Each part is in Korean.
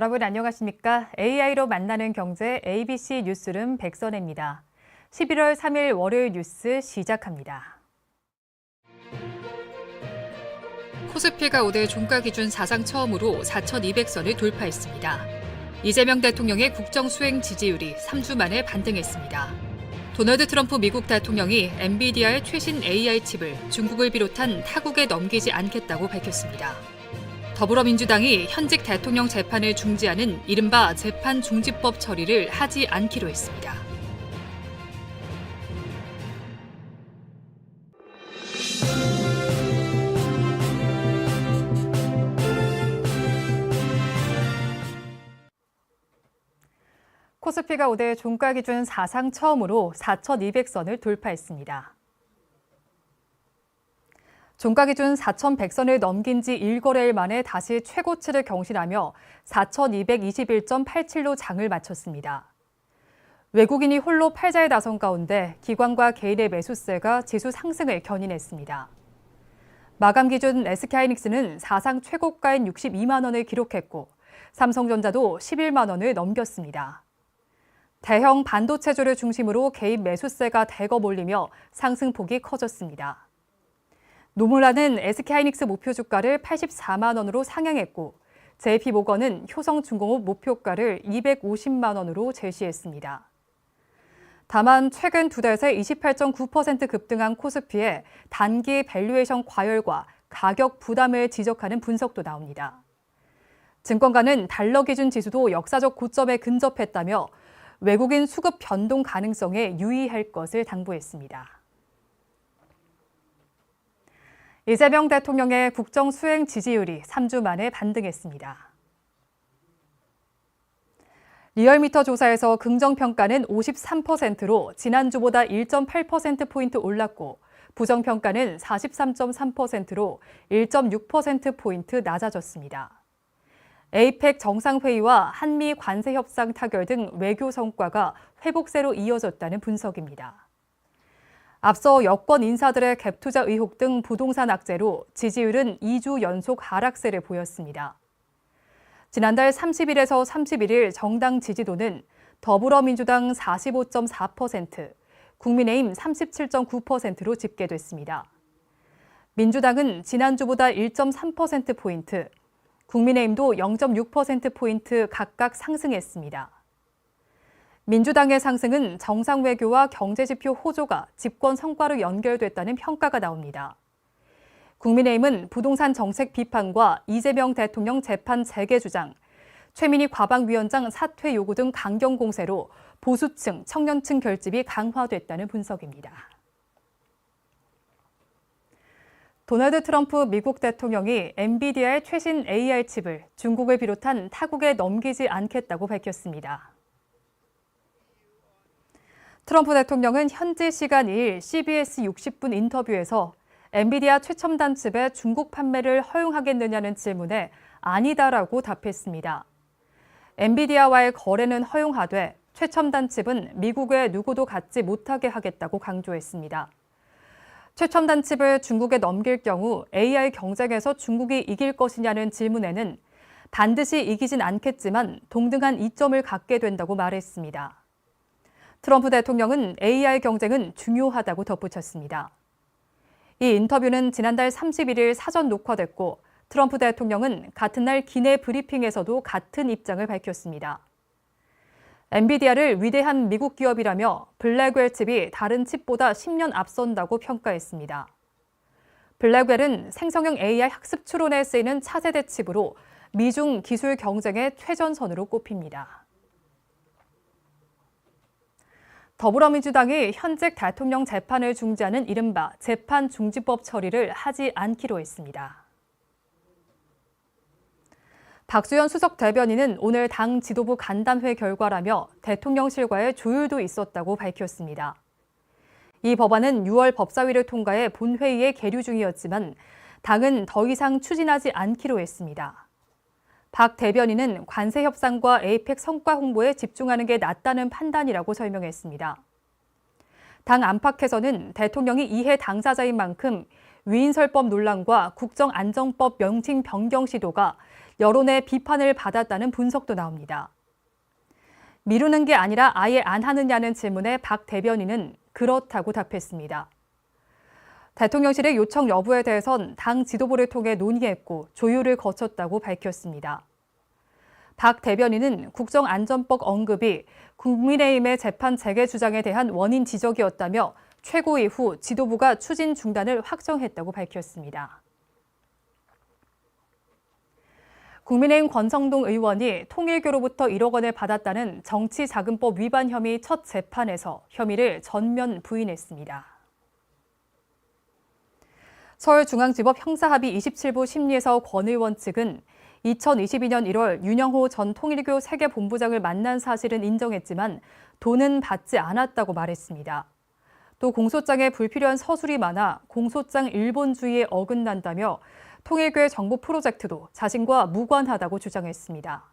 여러분 안녕하십니까? AI로 만나는 경제 ABC 뉴스룸 백선혜입니다. 11월 3일 월요일 뉴스 시작합니다. 코스피가 오늘 종가 기준 사상 처음으로 4,200선을 돌파했습니다. 이재명 대통령의 국정 수행 지지율이 3주 만에 반등했습니다. 도널드 트럼프 미국 대통령이 엔비디아의 최신 AI 칩을 중국을 비롯한 타국에 넘기지 않겠다고 밝혔습니다. 더불어민주당이 현직 대통령 재판을 중지하는 이른바 재판 중지법 처리를 하지 않기로 했습니다. 코스피가 오늘 종가 기준 사상 처음으로 4,200선을 돌파했습니다. 종가 기준 4,100선을 넘긴 지 1거래일 만에 다시 최고치를 경신하며 4,221.87로 장을 마쳤습니다. 외국인이 홀로 팔자에 나선 가운데 기관과 개인의 매수세가 지수 상승을 견인했습니다. 마감 기준 SK하이닉스는 사상 최고가인 62만 원을 기록했고 삼성전자도 11만 원을 넘겼습니다. 대형 반도체주를 중심으로 개인 매수세가 대거 몰리며 상승폭이 커졌습니다. 노물라는 SK하이닉스 목표 주가를 84만 원으로 상향했고 JP모건은 효성중공업 목표가를 250만 원으로 제시했습니다. 다만 최근 두 달 새 28.9% 급등한 코스피에 단기 밸류에이션 과열과 가격 부담을 지적하는 분석도 나옵니다. 증권가는 달러 기준 지수도 역사적 고점에 근접했다며 외국인 수급 변동 가능성에 유의할 것을 당부했습니다. 이재명 대통령의 국정 수행 지지율이 3주 만에 반등했습니다. 리얼미터 조사에서 긍정평가는 53%로 지난주보다 1.8%포인트 올랐고 부정평가는 43.3%로 1.6%포인트 낮아졌습니다. 에이펙 정상회의와 한미 관세 협상 타결 등 외교 성과가 회복세로 이어졌다는 분석입니다. 앞서 여권 인사들의 갭투자 의혹 등 부동산 악재로 지지율은 2주 연속 하락세를 보였습니다. 지난달 30일에서 31일 정당 지지도는 더불어민주당 45.4%, 국민의힘 37.9%로 집계됐습니다. 민주당은 지난주보다 1.3%포인트, 국민의힘도 0.6%포인트 각각 상승했습니다. 민주당의 상승은 정상 외교와 경제 지표 호조가 집권 성과로 연결됐다는 평가가 나옵니다. 국민의힘은 부동산 정책 비판과 이재명 대통령 재판 재개 주장, 최민희 과방위원장 사퇴 요구 등 강경 공세로 보수층, 청년층 결집이 강화됐다는 분석입니다. 도널드 트럼프 미국 대통령이 엔비디아의 최신 AI 칩을 중국을 비롯한 타국에 넘기지 않겠다고 밝혔습니다. 트럼프 대통령은 현지 시간 2일 CBS 60분 인터뷰에서 엔비디아 최첨단 칩의 중국 판매를 허용하겠느냐는 질문에 아니다라고 답했습니다. 엔비디아와의 거래는 허용하되 최첨단 칩은 미국의 누구도 갖지 못하게 하겠다고 강조했습니다. 최첨단 칩을 중국에 넘길 경우 AI 경쟁에서 중국이 이길 것이냐는 질문에는 반드시 이기진 않겠지만 동등한 이점을 갖게 된다고 말했습니다. 트럼프 대통령은 AI 경쟁은 중요하다고 덧붙였습니다. 이 인터뷰는 지난달 31일 사전 녹화됐고 트럼프 대통령은 같은 날 기내 브리핑에서도 같은 입장을 밝혔습니다. 엔비디아를 위대한 미국 기업이라며 블랙웰 칩이 다른 칩보다 10년 앞선다고 평가했습니다. 블랙웰은 생성형 AI 학습 추론에 쓰이는 차세대 칩으로 미중 기술 경쟁의 최전선으로 꼽힙니다. 더불어민주당이 현직 대통령 재판을 중지하는 이른바 재판 중지법 처리를 하지 않기로 했습니다. 박수현 수석 대변인은 오늘 당 지도부 간담회 결과라며 대통령실과의 조율도 있었다고 밝혔습니다. 이 법안은 6월 법사위를 통과해 본회의에 계류 중이었지만 당은 더 이상 추진하지 않기로 했습니다. 박 대변인은 관세 협상과 에이펙 성과 홍보에 집중하는 게 낫다는 판단이라고 설명했습니다. 당 안팎에서는 대통령이 이해 당사자인 만큼 위인설법 논란과 국정안정법 명칭 변경 시도가 여론의 비판을 받았다는 분석도 나옵니다. 미루는 게 아니라 아예 안 하느냐는 질문에 박 대변인은 그렇다고 답했습니다. 대통령실의 요청 여부에 대해선 당 지도부를 통해 논의했고 조율을 거쳤다고 밝혔습니다. 박 대변인은 국정안전법 언급이 국민의힘의 재판 재개 주장에 대한 원인 지적이었다며 최고 이후 지도부가 추진 중단을 확정했다고 밝혔습니다. 국민의힘 권성동 의원이 통일교로부터 1억 원을 받았다는 정치자금법 위반 혐의 첫 재판에서 혐의를 전면 부인했습니다. 서울중앙지법 형사합의 27부 심리에서 권 의원 측은 2022년 1월 윤영호 전 통일교 세계본부장을 만난 사실은 인정했지만 돈은 받지 않았다고 말했습니다. 또 공소장에 불필요한 서술이 많아 공소장 일본주의에 어긋난다며 통일교의 정부 프로젝트도 자신과 무관하다고 주장했습니다.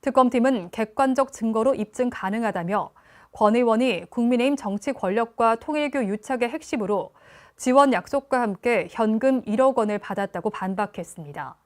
특검팀은 객관적 증거로 입증 가능하다며 권 의원이 국민의힘 정치 권력과 통일교 유착의 핵심으로 지원 약속과 함께 현금 1억 원을 받았다고 반박했습니다.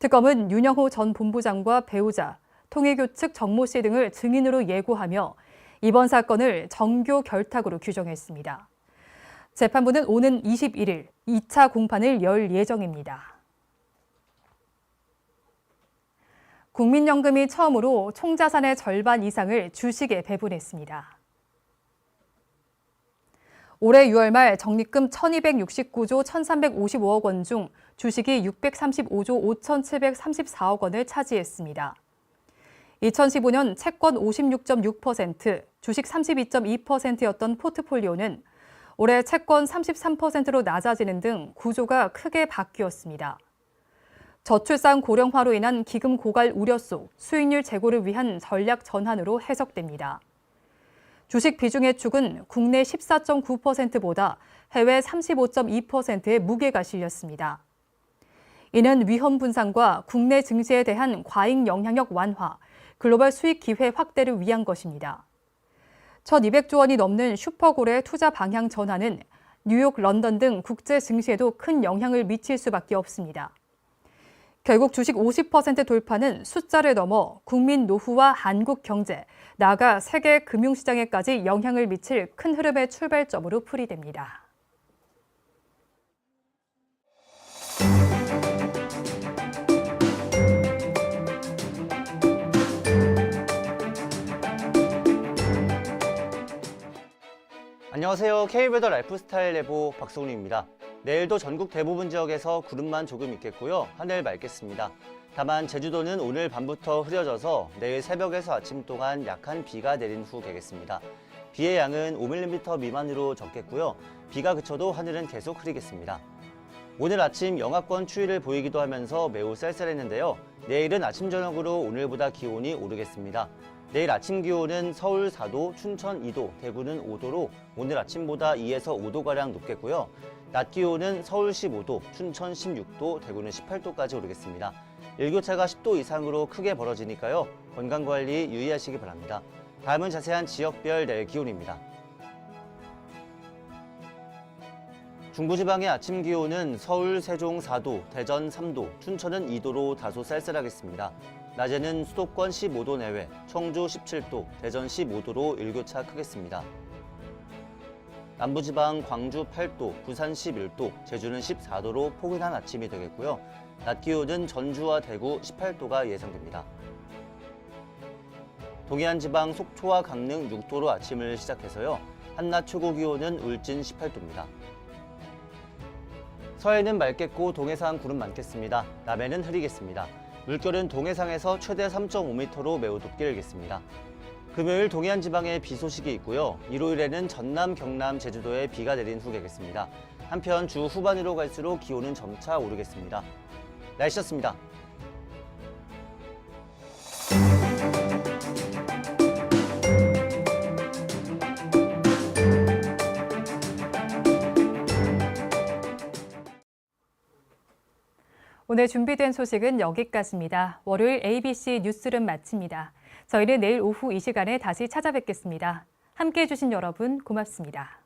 특검은 윤영호 전 본부장과 배우자, 통일교 측 정모 씨 등을 증인으로 예고하며 이번 사건을 정교 결탁으로 규정했습니다. 재판부는 오는 21일 2차 공판을 열 예정입니다. 국민연금이 처음으로 총자산의 절반 이상을 주식에 배분했습니다. 올해 6월 말 적립금 1269조 1355억 원 중 주식이 635조 5734억 원을 차지했습니다. 2015년 채권 56.6%, 주식 32.2%였던 포트폴리오는 올해 채권 33%로 낮아지는 등 구조가 크게 바뀌었습니다. 저출산 고령화로 인한 기금 고갈 우려 속 수익률 제고를 위한 전략 전환으로 해석됩니다. 주식 비중의 축은 국내 14.9%보다 해외 35.2%의 무게가 실렸습니다. 이는 위험 분산과 국내 증시에 대한 과잉 영향력 완화, 글로벌 수익 기회 확대를 위한 것입니다. 1,200조 원이 넘는 슈퍼골의 투자 방향 전환은 뉴욕, 런던 등 국제 증시에도 큰 영향을 미칠 수밖에 없습니다. 결국 주식 50% 돌파는 숫자를 넘어 국민 노후와 한국 경제, 나아가 세계 금융시장에까지 영향을 미칠 큰 흐름의 출발점으로 풀이됩니다. 안녕하세요. K베더 라이프스타일 레보 박성훈입니다. 내일도 전국 대부분 지역에서 구름만 조금 있겠고요. 하늘 맑겠습니다. 다만 제주도는 오늘 밤부터 흐려져서 내일 새벽에서 아침 동안 약한 비가 내린 후 개겠습니다. 비의 양은 5mm 미만으로 적겠고요. 비가 그쳐도 하늘은 계속 흐리겠습니다. 오늘 아침 영하권 추위를 보이기도 하면서 매우 쌀쌀했는데요. 내일은 아침 저녁으로 오늘보다 기온이 오르겠습니다. 내일 아침 기온은 서울 4도, 춘천 2도, 대구는 5도로 오늘 아침보다 2에서 5도가량 높겠고요. 낮 기온은 서울 15도, 춘천 16도, 대구는 18도까지 오르겠습니다. 일교차가 10도 이상으로 크게 벌어지니까요. 건강관리 유의하시기 바랍니다. 다음은 자세한 지역별 내일 기온입니다. 중부지방의 아침 기온은 서울, 세종 4도, 대전 3도, 춘천은 2도로 다소 쌀쌀하겠습니다. 낮에는 수도권 15도 내외, 청주 17도, 대전 15도로 일교차 크겠습니다. 남부지방 광주 8도, 부산 11도, 제주는 14도로 포근한 아침이 되겠고요. 낮 기온은 전주와 대구 18도가 예상됩니다. 동해안 지방 속초와 강릉 6도로 아침을 시작해서요. 한낮 최고 기온은 울진 18도입니다. 서해는 맑겠고 동해상 구름 많겠습니다. 남해는 흐리겠습니다. 물결은 동해상에서 최대 3.5m로 매우 높게 일겠습니다. 금요일 동해안 지방에 비 소식이 있고요. 일요일에는 전남, 경남, 제주도에 비가 내린 후겠습니다. 한편 주 후반으로 갈수록 기온은 점차 오르겠습니다. 날씨였습니다. 오늘 준비된 소식은 여기까지입니다. 월요일 ABC 뉴스룸 마칩니다. 저희는 내일 오후 이 시간에 다시 찾아뵙겠습니다. 함께 해 주신 여러분 고맙습니다.